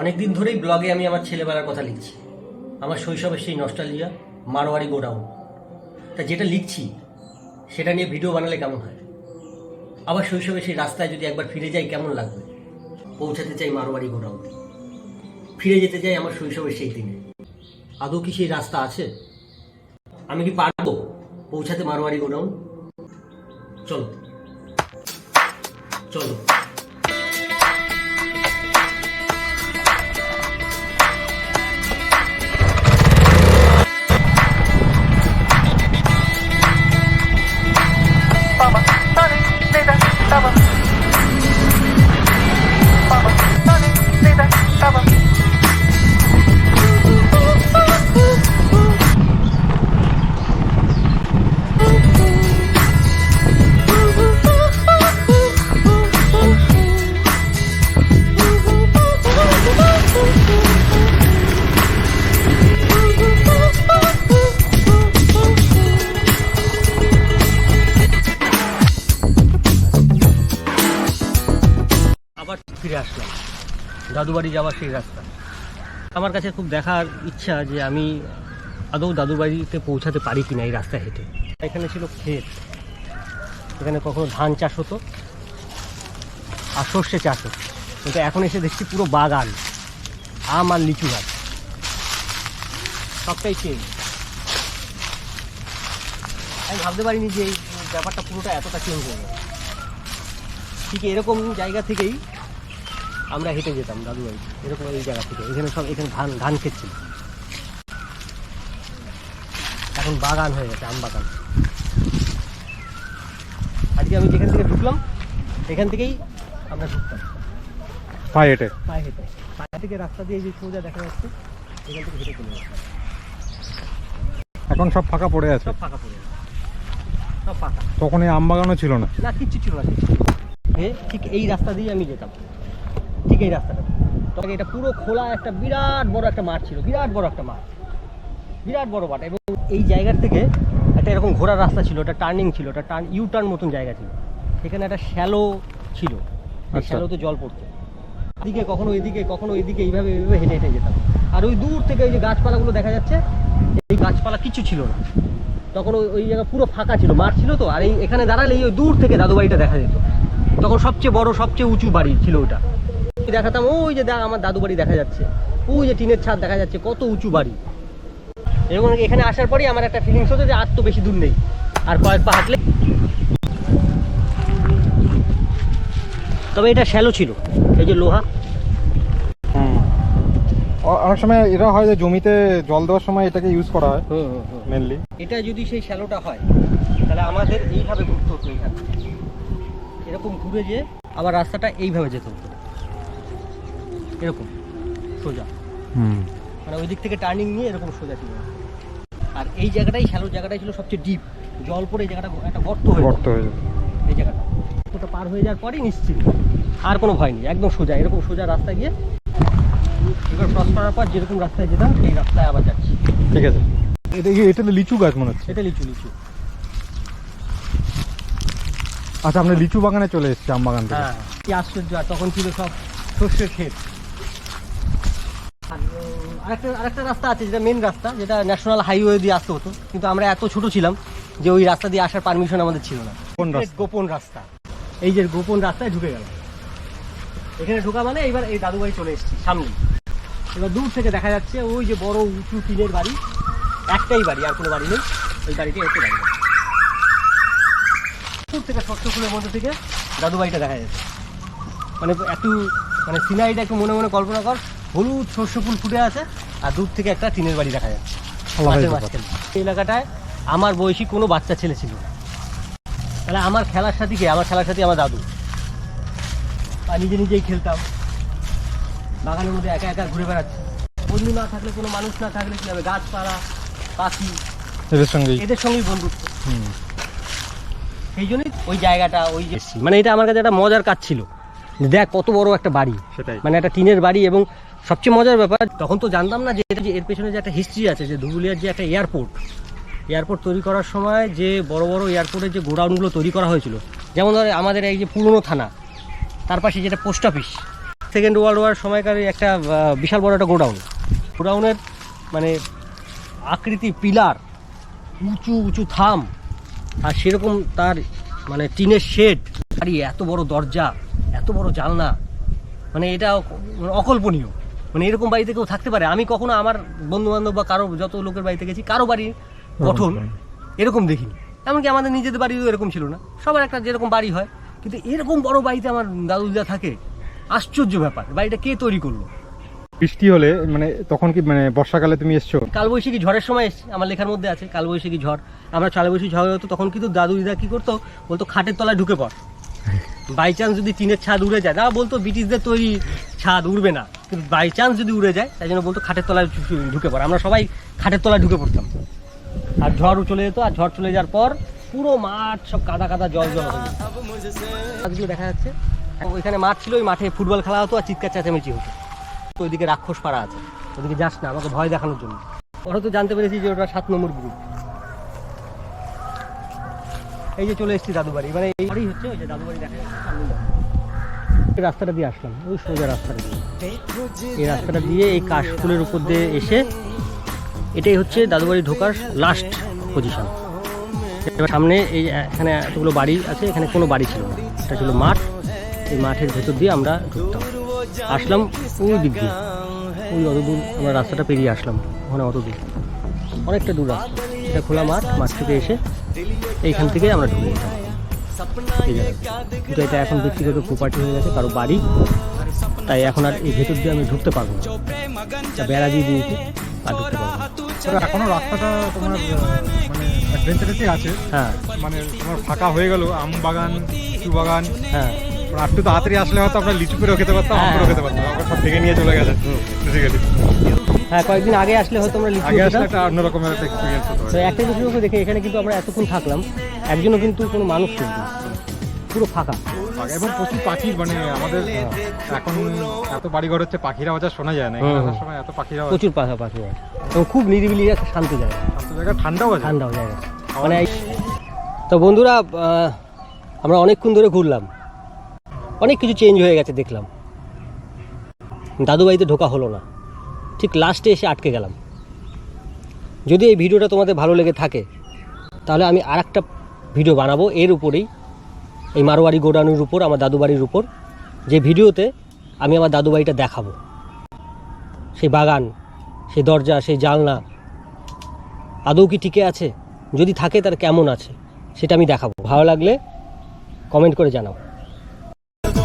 অনেকদিন ধরেই ব্লগে আমি আমার ছেলেবেলার কথা লিখছি। আমার শৈশবের সেই নস্টালিয়া মারোয়ারি গোডাউন। তা যেটা লিখছি, সেটা নিয়ে ভিডিও বানালে কেমন হয়? আবার শৈশবে সেই রাস্তায় যদি একবার ফিরে যাই, কেমন লাগবে? পৌঁছাতে চাই মারোয়ারি গোডাউন। ফিরে যেতে চাই আমার শৈশবের সেই দিনে। আদৌ কি সেই রাস্তা আছে? আমি কি পারব পৌঁছাতে মারোয়ারি গোডাউন? চলো। চলো। দাদুবাড়ি যাওয়ার সেই রাস্তা। আমার কাছে খুব দেখার ইচ্ছা যে আমি আদৌ দাদুবাড়িতে পৌঁছাতে পারি কি না এই রাস্তা হেঁটে। এখানে ছিল ক্ষেত। এখানে কখনো ধান চাষ হতো, আর সর্ষে চাষ হতো। কিন্তু এখন এসে দেখছি পুরো বাগান, আম আর লিচু গাছ। সবটাই চেঞ্জ আমি ভাবতে পারিনি যে এই ব্যাপারটা পুরোটা এতটা চেঞ্জ হয়ে যাবে। ঠিক এরকম জায়গা থেকেই আমরা হেঁটে যেতাম দাদু বাড়ি এরকম এই জায়গা থেকে। এখানে সব এখানে ধান ধান ক্ষেত ছিল। এখন বাগান হয়ে গেছে আম বাগান। আজকে আমি যেখান থেকে ঢুকলাম এখান থেকেই আমরা ঢুকতাম। পায়ে হেঁটে? পায়ে হেঁটে। পায়ে থেকে রাস্তা দিয়ে যে সোজা দেখা যাচ্ছে এখান থেকে হেঁটে চলে যাচ্ছে এখন সব ফাঁকা পড়ে আছে? সব ফাঁকা পড়ে গেছে সব ফাঁকা। তখন এই আমবাগানও ছিল না? না কিচ্ছু ছিল না ঠিক এই রাস্তা দিয়ে আমি যেতাম। ঠিক এই রাস্তাটা। তবে এটা পুরো খোলা একটা বিরাট বড় একটা মাঠ ছিল বিরাট বড় একটা মাঠ বিরাট বড় মাঠ। এবং এই জায়গার থেকে একটা এরকম ঘোরার রাস্তা ছিল একটা টার্নিং ছিল একটা টার্ন ইউ টার্ন মতন জায়গা ছিল। এখানে একটা শ্যালো ছিল আচ্ছা। শ্যালোতে জল পড়তো এদিকে কখনো এদিকে কখনো এদিকে এইভাবে এইভাবে হেঁটে হেঁটে যেতাম। আর ওই দূর থেকে ওই যে গাছপালাগুলো দেখা যাচ্ছে এই গাছপালা কিছু ছিল না। তখন ওই ওই জায়গা পুরো ফাঁকা ছিল মাঠ ছিল তো আর এই এখানে দাঁড়ালেই ওই দূর থেকে দাদু বাড়িটা দেখা যেত। তখন সবচেয়ে বড় সবচেয়ে উঁচু বাড়ি ছিল ওটা। দেখাতাম? ওই যে দেখ আমার দাদু বাড়ি দেখা যাচ্ছে। ওই যে টিনের ছাদ দেখা যাচ্ছে কত উঁচু বাড়ি। এবং এখানে আসার পরেই আমার একটা ফিলিংস হতো যে আর তো বেশি দূর নেই। আর কয়েক পা হাঁটলে তবে এটা শ্যালো ছিল। এই যে লোহা। অনেক সময় এটা হয় যে জমিতে জল দেওয়ার সময় এটাকে ইউজ করা হয় মেনলি এটা যদি সেই শ্যালোটা হয় তাহলে আমাদের এইভাবে ঘুরতে হতো এইভাবে এরকম ঘুরে যে আবার রাস্তাটা এইভাবে যেতে হতো। এরকম সোজা। হুম। মানে ওই দিক থেকে টার্নিং নিয়ে এরকম সোজা ছিল আর এই জায়গাটাই শ্যালো জায়গাটাই ছিল সবচেয়ে ডিপ জল পড়ে এই জায়গাটা একটা গর্ত হয়ে। গর্ত হয়ে এই জায়গাটা। ওটা পার হয়ে যাওয়ার পরেই নিশ্চিত। আর কোনো ভয় নেই একদম সোজা। এরকম সোজা রাস্তায় গিয়ে এবার ক্রস করার পর যেরকম রাস্তায় যেতাম সেই রাস্তায় আবার যাচ্ছি। ঠিক আছে। এটা এটা লিচু গাছ মনে হচ্ছে? এটা লিচু লিচু। আচ্ছা আপনি লিচু বাগানে চলে এসেছি আম বাগান থেকে। হ্যাঁ কি আশ্চর্য। আর তখন ছিল সব শস্যের ক্ষেত। আরেকটা আরেকটা রাস্তা আছে যেটা মেন রাস্তা যেটা ন্যাশনাল হাইওয়ে দিয়ে আসতে হতো কিন্তু আমরা এত ছোট ছিলাম যে ওই রাস্তা দিয়ে আসার পারমিশন আমাদের ছিল না। গোপন রাস্তা। এই যে গোপন রাস্তায় ঢুকে গেল এখানে ঢোকা মানে এইবার এই দাদু বাড়ি চলে এসেছি সামনে এবার দূর থেকে দেখা যাচ্ছে ওই যে বড় উঁচু টিনের বাড়ি। একটাই বাড়ি আর কোনো বাড়ি নেই। ওই বাড়িতে এসে দাঁড়িয়ে দূর থেকে শস্য ফুলের মধ্যে থেকে দাদু বাড়িটা দেখা যাচ্ছে। মানে একটু মানে সিনারিটা একটু মনে মনে কল্পনা কর। হলুদ শস্য ফুল ফুটে আছে আর দূর থেকে একটা টিনের বাড়ি দেখা যাচ্ছে। মাঠের মাঝখানে। এই এলাকাটায় আমার বয়সী কোনো বাচ্চা ছেলে ছিল তাহলে আমার খেলার সাথী কে? আমার খেলার সাথী আমার দাদু। আর নিজে নিজেই খেলতাম। বাগানের মধ্যে একা একা ঘুরে বেড়াচ্ছে। বন্ধু না থাকলে কোনো মানুষ না থাকলে কি হবে? গাছপালা পাখি এদের সঙ্গেই। এদের সঙ্গেই বন্ধুত্ব। সেই জন্যই ওই জায়গাটা ওই মানে এটা আমার কাছে একটা মজার কাজ ছিল। দেখ কত বড় একটা বাড়ি। সেটাই। মানে একটা টিনের বাড়ি এবং সবচেয়ে মজার ব্যাপার তখন তো জানতাম না যে এটা যে এর পেছনে যে একটা হিস্ট্রি আছে যে ধুবুলিয়ার যে একটা এয়ারপোর্ট এয়ারপোর্ট তৈরি করার সময় যে বড় বড় এয়ারপোর্টের যে গোডাউনগুলো তৈরি করা হয়েছিল যেমন ধর আমাদের এই যে পুরনো থানা তার পাশে যেটা post office second world war সময়কার একটা বিশাল বড় একটা গোডাউন। গোডাউনের মানে আকৃতি পিলার উঁচু উঁচু থাম আর সেরকম তার মানে টিনের শেড আর এত বড় দরজা। এত বড় জানলা মানে এটা মানে অকল্পনীয়। মানে এরকম বাড়িতে কেউ থাকতে পারে। আমি কখনো আমার বন্ধু বান্ধব বা কারও যত লোকের বাড়িতে গেছি কারও বাড়ির গঠন এরকম দেখিনি। এমনকি আমাদের নিজেদের বাড়িও এরকম ছিল না। সবার একটা যেরকম বাড়ি হয়। কিন্তু এরকম বড় বাড়িতে আমার দাদু দিদা থাকে আশ্চর্য ব্যাপার। বাড়িটা কে তৈরি করল? বৃষ্টি হলে মানে তখন কি মানে বর্ষাকালে তুমি এসছো? কালবৈশাখী ঝড়ের সময় এসছে আমার লেখার মধ্যে আছে কালবৈশাখী ঝড়। আমরা কালবৈশাখী ঝড় হতো তখন কিন্তু দাদু দিদা কি করতো? বলতো খাটের তলায় ঢুকে পড়। বাই চান্স যদি টিনের ছাদ উড়ে যায় না বলতো ব্রিটিশদের তৈরি ছাদ উড়বে না। কিন্তু বাই চান্স যদি উড়ে যায়, তাই জন্য বলতো খাটের তলায় ঢুকে পড়ে। আমরা সবাই খাটের তলায় ঢুকে পড়তাম। আর ঝড় চলে যেত, আর ঝড় চলে যাওয়ার পর পুরো মাঠ সব কাদা কাদা, জল জল হয়ে দেখা যাচ্ছে, ওইখানে মাঠ ছিল, ওই মাঠে ফুটবল খেলা হতো আর চিৎকার চেঁচামেচি হতো। তো ওইদিকে রাক্ষস পাড়া আছে। ওদিকে যাস না, আমাকে ভয় দেখানোর জন্য। ওরা তো জানতে পেরেছি যে ওটা সাত নম্বর গ্রুপ এই যে চলে এসেছি দাদু বাড়ি মানে এই বাড়ি হচ্ছে ওই যে দাদু বাড়ি দেখা যাচ্ছে রাস্তাটা দিয়ে আসলাম, ওই সোজা রাস্তাটা দিয়ে। এই রাস্তাটা দিয়ে এই কাশফুলের উপর দিয়ে এসে এটাই হচ্ছে দাদু বাড়ি ঢোকার লাস্ট পজিশন এবার সামনে এই এখানে এতগুলো বাড়ি আছে, এখানে কোনো বাড়ি ছিল না। এটা ছিল মাঠ, এই মাঠের ভেতর দিয়ে আমরা ঢুকতাম। আসলাম ওই দিক দিয়ে। ওই অত দূর আমরা রাস্তাটা পেরিয়ে আসলাম, ওখানে অত দূর অনেকটা দূর রাস্তা এটা খোলা মাঠ মাঠ থেকে এসে এইখান থেকে আমরা ঢুকে জায়গায়। কিন্তু এটা এখন ব্যক্তিগত প্রপার্টি হয়ে গেছে কারও বাড়ি। তাই এখন আর এই ভেতর দিয়ে আমি ঢুকতে পারব না। বেড়া দিয়ে দিয়েছি আর ঢুকতে পারব এখনও রাস্তাটা তোমার মানে আছে। হ্যাঁ। মানে তোমার ফাঁকা হয়ে গেল আম বাগান লিচু বাগান। হ্যাঁ। একটু তাড়াতাড়ি আসলে হয়তো আমরা লিচু করেও খেতে পারতাম আম হ্যাঁ। খেতে পারতাম। আমরা সব থেকে নিয়ে চলে গেছে বেসিক্যালি হ্যাঁ কয়েকদিন আগে আসলে হয়তো আমরা আগে আসলে একটা অন্য রকমের একটা এক্সপিরিয়েন্স হতো তো একটা বিষয় দেখে এখানে কিন্তু আমরা এতক্ষণ থাকলাম একজনও কিন্তু কোনো মানুষ ছিল না। পুরো ফাঁকা। এবং প্রচুর পাখির মানে আমাদের এখন এত বাড়িঘর হচ্ছে পাখির আওয়াজ শোনা যায় না। আসার সময় এত পাখির আওয়াজ। প্রচুর পাখা পাখি এবং খুব নিরিবিলি একটা শান্ত জায়গা। শান্ত জায়গা ঠান্ডাও আছে। ঠান্ডাও জায়গা। মানে তো বন্ধুরা আমরা অনেকক্ষণ ধরে ঘুরলাম। অনেক কিছু চেঞ্জ হয়ে গেছে দেখলাম। দাদু বাড়িতে ঢোকা হলো না। ঠিক লাস্টে এসে আটকে গেলাম। যদি এই ভিডিওটা তোমাদের ভালো লেগে থাকে, তাহলে আমি আর একটা ভিডিও বানাবো এর উপরেই, এই মারোয়ারি গোডাউনের উপর, আমার দাদু বাড়ির উপর। যে ভিডিওতে আমি আমার দাদু বাড়িটা দেখাবো। সেই বাগান, সেই দরজা, সেই জানলা, আদৌ কি টিকে আছে? যদি থাকে তার কেমন আছে? সেটা আমি দেখাবো। ভালো লাগলে কমেন্ট করে জানাও।